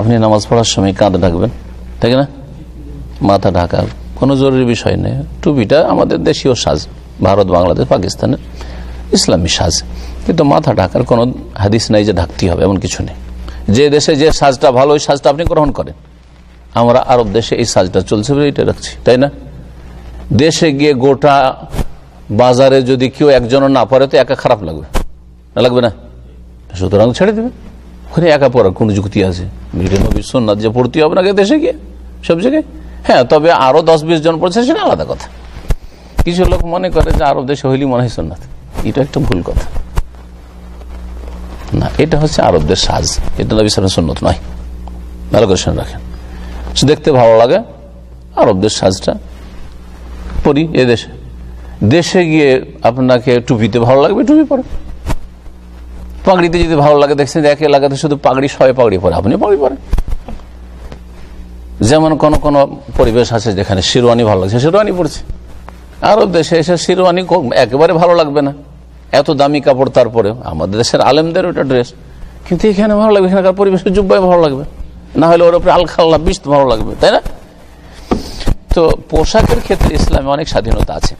আপনি নামাজ পড়ার সময় কাঁধ ঢাকবেন, তাই না? মাথা ঢাকার কোনো জরুরি বিষয় নেই। টুপিটা আমাদের দেশীয় সাজ, ভারত, বাংলাদেশ, পাকিস্তানের ইসলামী সাজ। কিন্তু মাথা ঢাকার কোনো হাদিস নাই যে ঢাকতে হবে, এমন কিছু নেই। যে দেশে যে সাজটা ভালো, ওই সাজটা আপনি গ্রহণ করেন। আমরা আরব দেশে এই সাজটা চলছে বলে এটা রাখছি, তাই না? দেশে গিয়ে গোটা বাজারে যদি কেউ একজনও না পড়ে তো একা খারাপ লাগবে। না লাগবে না? সুতরাং ছেড়ে দেবে ওখানে একা পড়ার কোনো যুক্তি আছে? নবী সোননাথ যে পড়তে হবে না দেশে গিয়ে? সব জায়গায়? হ্যাঁ তবে আরও দশ বিশ জন পড়ছে সেটা আলাদা কথা। কিছু লোক মনে করে যে আরব দেশে হইলি মনে হয় সোননাথ এটা একটা ভুল কথা। না, এটা হচ্ছে আরবদের সাজ। এটা নবী সালাম সুন্নত নয়। ভালো করে শুনে রাখেন। দেখতে ভালো লাগে আরবদের সাজটা পরি এ দেশে। দেশে গিয়ে আপনাকে টুপিতে ভালো লাগবে, টুপি পরে। পাগড়িতে যদি ভালো লাগে, দেখছেন এক এলাকাতে শুধু পাগড়ি সবাই পাগড়ি পরে, আপনি পাগড়ি পরে যেমন কোন কোন পরিবেশ আছে যেখানে শিরোয়ানি ভালো লাগছে শিরোয়ানি পড়ছে। আরব দেশে এসে শিরোয়ানি একেবারে ভালো লাগবে না। এত দামি কাপড় তারপরে আমাদের দেশের আলেমদের ওটা ড্রেস কিন্তু এখানে ভালো লাগবে, এখানকার পরিবেশের জুব্বাই ভালো লাগবে। না হলে ওর উপরে আলখাল্লা বিষ ভালো লাগবে, তাই না? তো পোশাকের ক্ষেত্রে ইসলামে অনেক স্বাধীনতা আছে।